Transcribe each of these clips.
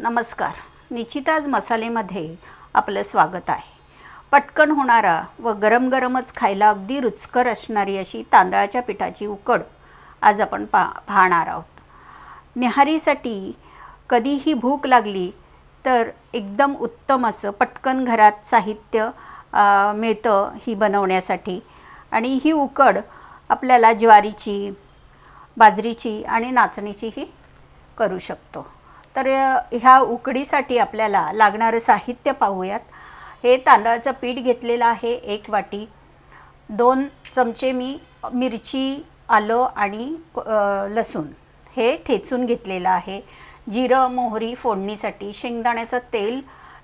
नमस्कार. निचिताज मसालेमध्ये आपलं स्वागत आहे. पटकन होणारा व गरम गरमच खायला अगदी रुचकर असणारी अशी तांदळाच्या पिठाची उकड आज आपण पा पाहणार आहोत. न्याहारीसाठी कधीही भूक लागली तर एकदम उत्तम असं पटकन घरात साहित्य मिळतं ही बनवण्यासाठी. आणि ही उकड आपल्याला ज्वारीची बाजरीची आणि नाचणीचीही करू शकतो. तर ह्या उकडीसाठी आपल्याला लागणारं साहित्य पाहूयात. हे तांदळाचं पीठ घेतलेलं आहे एक वाटी. दोन चमचे मी मिरची आलं आणि लसूण हे ठेचून घेतलेलं आहे. जिरं मोहरी फोडणीसाठी शेंगदाण्याचं तेल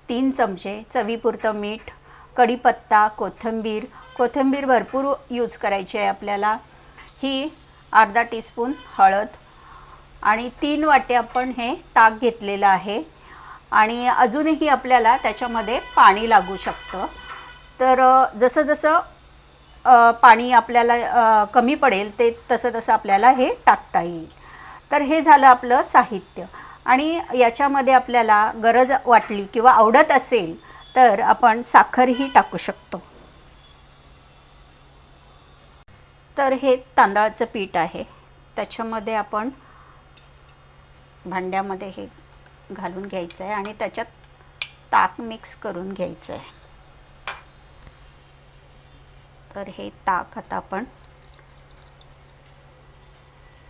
तीन चमचे चवीपुरतं मीठ कढीपत्ता कोथिंबीर. कोथिंबीर भरपूर यूज करायची आहे आपल्याला. ही अर्धा टीस्पून हळद आणि तीन वाटे आपण हे ताक घेतलेलं आहे. आणि अजूनही आपल्याला त्याच्यामध्ये पाणी लागू शकतं. तर जसं जसं पाणी आपल्याला कमी पडेल ते तसं तसं आपल्याला हे टाकता येईल. तर हे झालं आपलं साहित्य. आणि याच्यामध्ये आपल्याला गरज वाटली किंवा आवडत असेल तर आपण साखरही टाकू शकतो. तर हे तांदळाचं पीठ आहे. त्याच्यामध्ये आपण भांड्यामध्ये हे घालून घ्यायचं आहे आणि त्याच्यात ताक मिक्स करून घ्यायचं आहे तर हे ताक आता आपण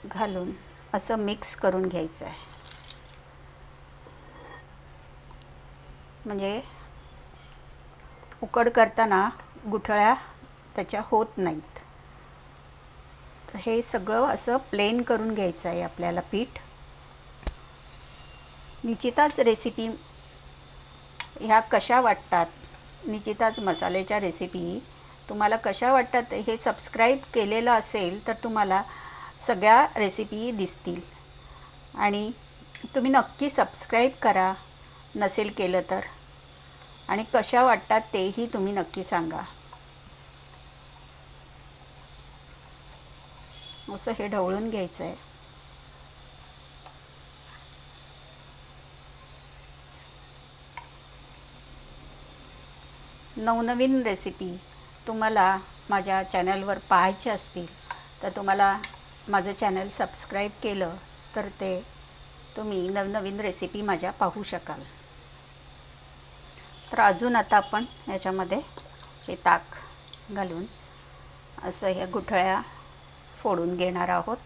घालून असं मिक्स करून घ्यायचं आहे म्हणजे उकड करताना गुठळ्या त्याच्या होत नाहीत. तर हे सगळं असं प्लेन करून घ्यायचं आहे आपल्याला पीठ. निश्चिताच रेसिपी ह्या कशा वाटतात? निश्चिताच मसाल्याच्या रेसिपी तुम्हाला कशा वाटतात? हे सबस्क्राईब केलेलं असेल तर तुम्हाला सगळ्या रेसिपी दिसतील. आणि तुम्ही नक्की सबस्क्राईब करा नसेल केलं तर. आणि कशा वाटतात तेही तुम्ही नक्की सांगा. असं हे ढवळून घ्यायचं आहे नवनवीन रेसिपी तुम्हाला माझ्या चॅनलवर पाहायचे असतील तर तुम्हाला माझं चॅनल सबस्क्राईब केलं तर ते तुम्ही नवनवीन रेसिपी माझ्या पाहू शकाल. तर अजून आता आपण याच्यामध्ये हे ताक घालून असं ह्या गुठळ्या फोडून घेणार आहोत.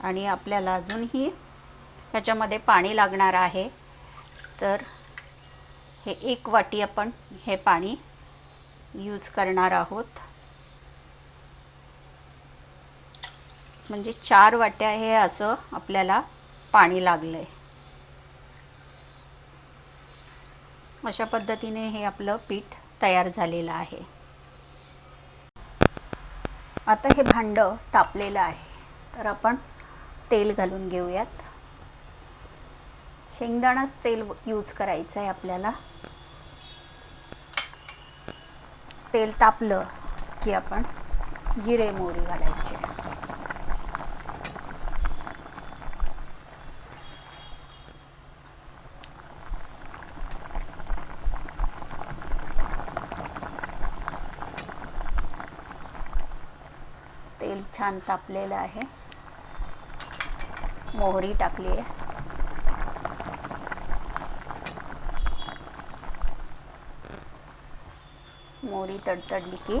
आणि आपल्याला अजूनही ह्याच्यामध्ये पाणी लागणार आहे. तर हे एक वाटी आपण हे पाणी यूज करणार आहोत. म्हणजे चार वाट्या हे असं आपल्याला पाणी लागलं आहे अशा पद्धतीने हे आपलं पीठ तयार झालेलं आहे. आता हे भांडं तापलेलं आहे. तर आपण तेल घालून घेऊयात. शेंगदाणाच तेल यूज करायचं आहे आपल्याला. तेल तापलं की आपण जिरे मोहरी घालायचे. तेल छान तापलेलं आहे. मोहरी टाकली आहे मोहरी तडतडली की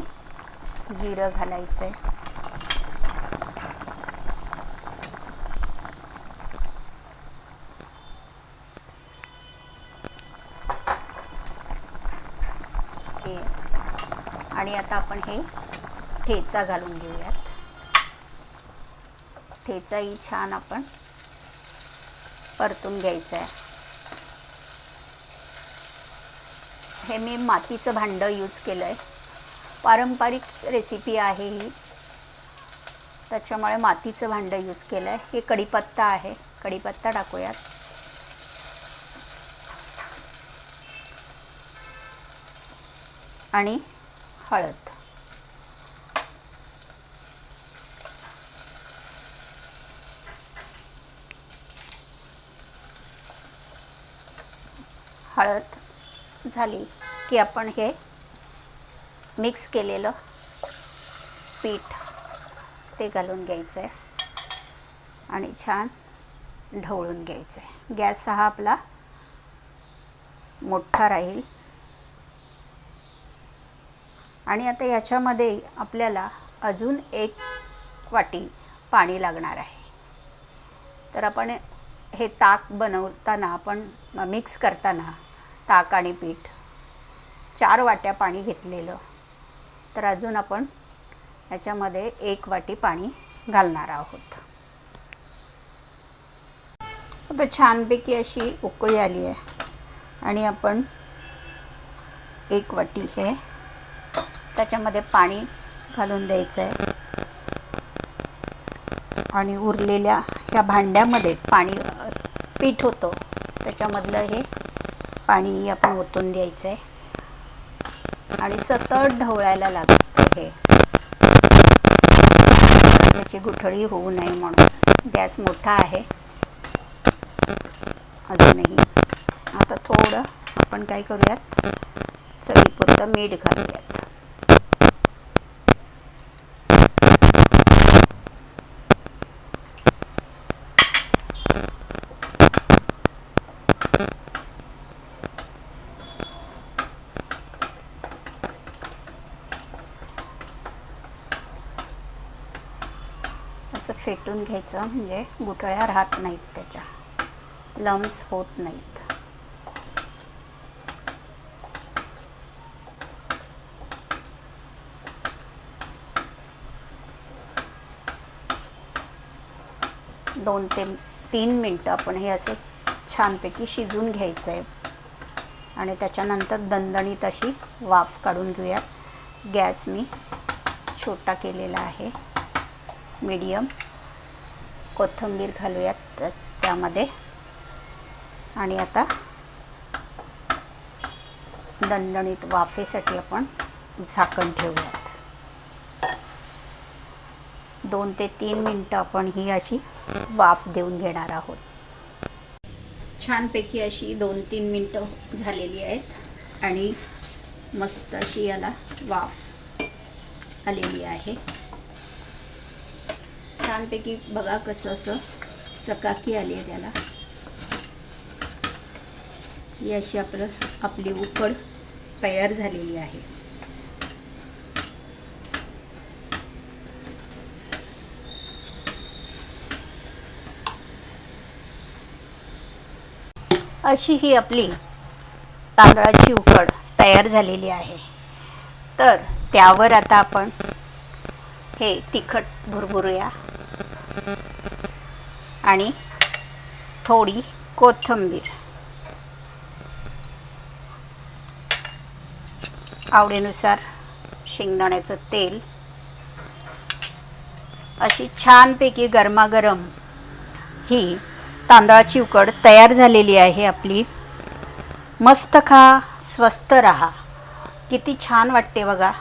जिरं घालायचं आहे आणि आता आपण हे ठेचा घालून घेऊयात. ठेचाही छान आपण परतून घ्यायचा आहे हे मी मातीचं भांडं यूज केलं आहे पारंपरिक रेसिपी आहे ही. त्याच्यामुळे मातीचं भांडं यूज केलं आहे हे कढीपत्ता आहे. कढीपत्ता टाकूयात. आणि हळद. हळद. झाली की आपण हे मिक्स केलेलं पीठ ते घालून घ्यायचं आहे आणि छान ढवळून घ्यायचं आहे गॅस हा आपला मोठा राहील. आणि आता ह्याच्यामध्ये आपल्याला अजून एक वाटी पाणी लागणार आहे. तर आपण हे ताक बनवताना आपण मिक्स करताना ताक आणि पीठ. चार वाट्या पाणी घेतलेलं. तर अजून आपण याच्यामध्ये एक वाटी पाणी घालणार आहोत. आता छानपैकी अशी उकळी आली आहे. आणि आपण एक वाटी हे त्याच्यामध्ये पाणी घालून द्यायचं आहे आणि उरलेल्या ह्या भांड्यामध्ये पाणी पीठ होतं. त्याच्यामधलं हे पाणी आपण ओतून द्यायचं आहे आणि सतत ढवळायला लागतं हे. त्याची गुठळी होऊ नये म्हणून. गॅस मोठा आहे. अजूनही. आता थोडं आपण काय करूयात? चवीपुरतं मीठ घालूयात असं फेटून घ्यायचं म्हणजे गुठळ्या राहत नाहीत त्याच्या. लम्स होत नाहीत. दोन ते तीन मिनटं आपण हे असे छानपैकी शिजून घ्यायचं आहे आणि त्याच्यानंतर दणदणीत अशी वाफ काढून घेऊयात. गॅस मी छोटा केलेला आहे. मीडियम. कोथिंबीर घालूयात त्यामध्ये. आणि आता दणदणीत वाफेसाठी आपण झाकण ठेवूयात. दोन ते तीन मिनटं आपण ही अशी वाफ देऊन घेणार आहोत. छानपैकी अशी दोन तीन मिनटं झालेली आहेत आणि मस्त अशी याला वाफ आलेली आहे. छानपैकी बघा कसं असं चकाकी आली आहे त्याला. ही अशी आपलं आपली उकड तयार झालेली आहे. अशी ही आपली तांदळाची उकड तयार झालेली आहे. तर त्यावर आता आपण हे तिखट भुरभुरूया. आणि थोडी कोथिंबीर. आवडीनुसार शेंगदाण्याचं तेल. अशी छानपैकी गरमागरम ही तांदळाची उकड तयार झालेली आहे आपली. मस्त खा स्वस्त रहा. किती छान वाटते बघा.